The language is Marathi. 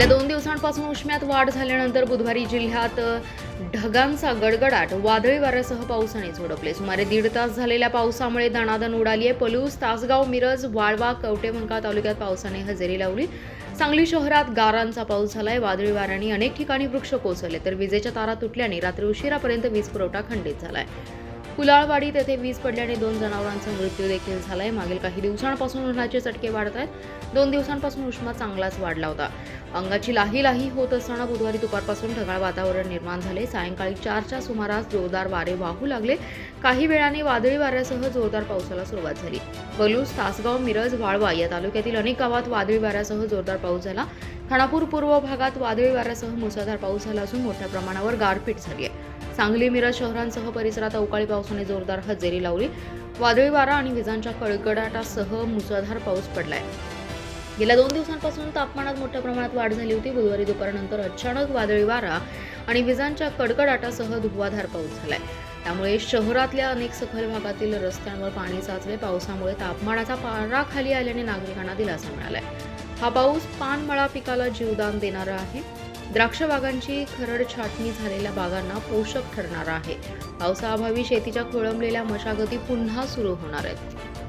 गेल्या दोन दिवसांपासून उष्म्यात वाढ झाल्यानंतर बुधवारी जिल्ह्यात ढगांचा गडगडाट वादळी वाऱ्यासह पावसाने झोडपले. सुमारे दीड तास झालेल्या पावसामुळे दणादण उडाली आहे पलूस तासगाव मिरज वाळवा कवटेमंका तालुक्यात पावसाने हजेरी लावली. सांगली शहरात गारांचा पाऊस झालाय वादळी वाऱ्याने अनेक ठिकाणी वृक्ष कोसळले. तर विजेच्या तारा तुटल्याने रात्री उशिरापर्यंत वीज पुरवठा खंडित झालाय. कुलाळवाडी तेथे वीज पडल्याने दोन जनावरांचा मृत्यू देखील झालाय. मागील काही दिवसांपासून उन्हाचे चटके वाढत आहेत. दोन दिवसांपासून उष्मा चांगलाच वाढला होता. अंगाची लाही लाही होत असताना बुधवारी दुपारपासून ढगाळ वातावरण निर्माण झाले. सायंकाळी चारच्या सुमारास जोरदार वारे वाहू लागले. काही वेळाने वादळी वाऱ्यासह जोरदार पावसाला सुरुवात झाली. बलूस तासगाव मिरज वाळवा या तालुक्यातील अनेक गावात वादळी वाऱ्यासह जोरदार पाऊस झाला. खानापूर पूर्व भागात वादळी वाऱ्यासह मुसळधार पाऊस झाला असून मोठ्या प्रमाणावर गारपीट झाली आहे. सांगली मिरज शहरांसह परिसरात अवकाळी पाऊस पावसाने जोरदार हजेरी लावली. वादळी वारा आणि विजांच्या कडकडाटासह मुसळधार पाऊस पडलाय. गेल्या दोन दिवसांपासून तापमानात मोठ्या प्रमाणात वाढ झाली होती. बुधवारी दुपारनंतर अचानक वादळी वारा आणि विजांच्या कडकडाटासह धुवाधार पाऊस झालाय. त्यामुळे शहरातल्या अनेक सखल भागातील रस्त्यांवर पाणी साचले. पावसामुळे तापमानाचा पारा खाली आल्याने नागरिकांना दिलासा मिळालाय. हा पाऊस पानमळा पिकाला जीवदान देणारा आहे. द्राक्ष बागांची खरड छाटणी झालेल्या बागांना पोषक ठरणार आहे. पावसाअभावी शेतीच्या खोळंबलेल्या मशागती पुन्हा सुरू होणार आहेत.